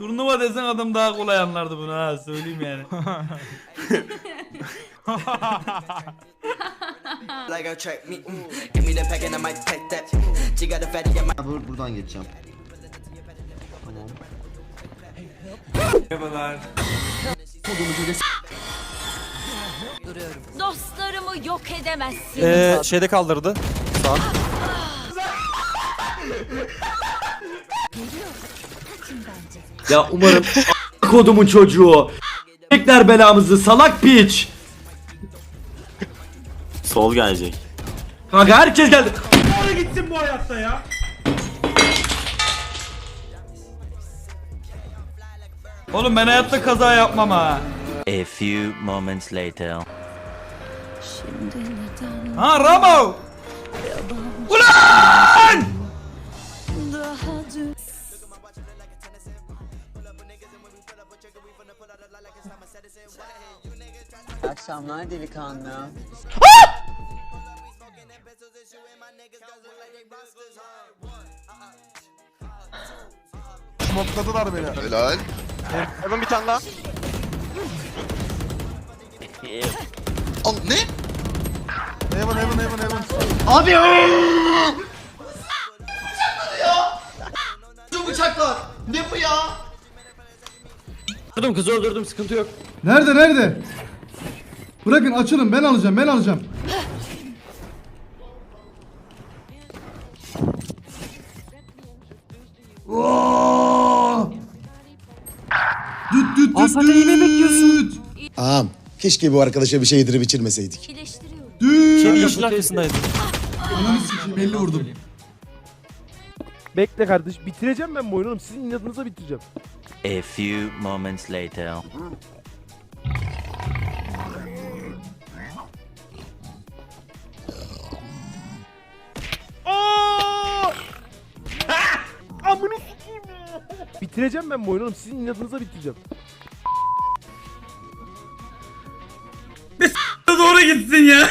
Turnuva desen adam daha kolay anlardı bunu ha söyleyeyim yani. like a track me. Give me the pack and I might take that. She got a fatty in my. Ha, bur- buradan geçeceğim. Dostlarımı yok edemezsin. Ee, şeyde kaldırdı. Sağ. Ya umarım kodumun çocuğu. Bekler belamızı salak piç. Sol gelecek. Kanka herkes geldi. Oğlum ben hayatta kaza yapmam ha. A few moments later. Ha Ramo! Akşamlar delikanlı. Helal. Hemen bir tane daha. Al ne? Abi Şu bıçaklar. Ne bu ya? Öldürdüm kızı öldürdüm sıkıntı yok. Nerede nerede? Bırakın açılın ben alacağım ben alacağım. Oo! Düt düt düt düt. Ağam keşke bu arkadaşa bir şey yedirip içirmeseydik. İyileştiriyorum. Düt. Şey yeşil arkasındaydı. Ananı sikeyim 50 vurdum. Bekle kardeş bitireceğim ben bu oyunu oğlum. Sizin inadınıza bitireceğim. A few moments later. Bitireceğim ben bu oyunu oğlum. Sizin inadınıza bitireceğim. Doğru gitsin ya.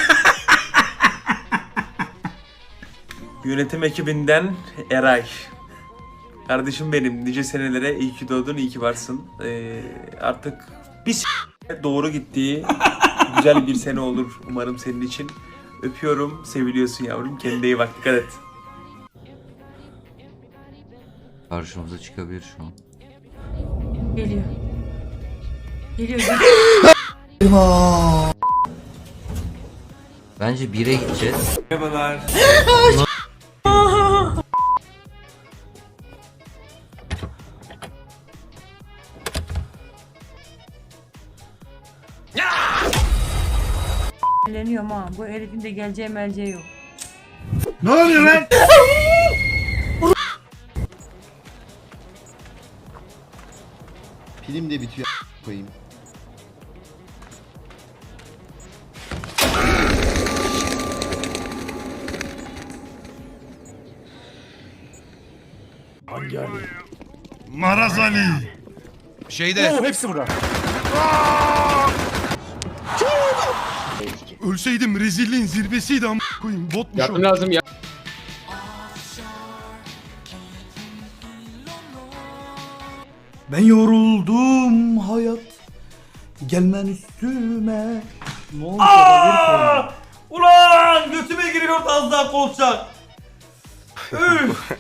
Yönetim ekibinden Eray. Kardeşim benim nice senelere iyi ki doğdun iyi ki varsın. Ee, artık bir s- doğru gittiği güzel bir sene olur umarım senin için. Öpüyorum seviliyorsun yavrum kendine iyi bak dikkat et. Karşımıza çıkabilir şu an. Geliyor. Geliyor. Bence 1'e gideceğiz. Merhabalar. Eğleniyorum ha. Bu herifin de geleceği melceği yok. Ne oluyor lan? Pilim de bitiyor koyayım. Maraz Ali. Şeyde. Oo hepsi burada. Ölseydim rezilliğin zirvesiydi ama koyayım botmuş o. lazım ya. Ben yoruldum hayat. Gelmen üstüme. Ne olmuş Ulan götüme giriyor az daha kolçak. Üf.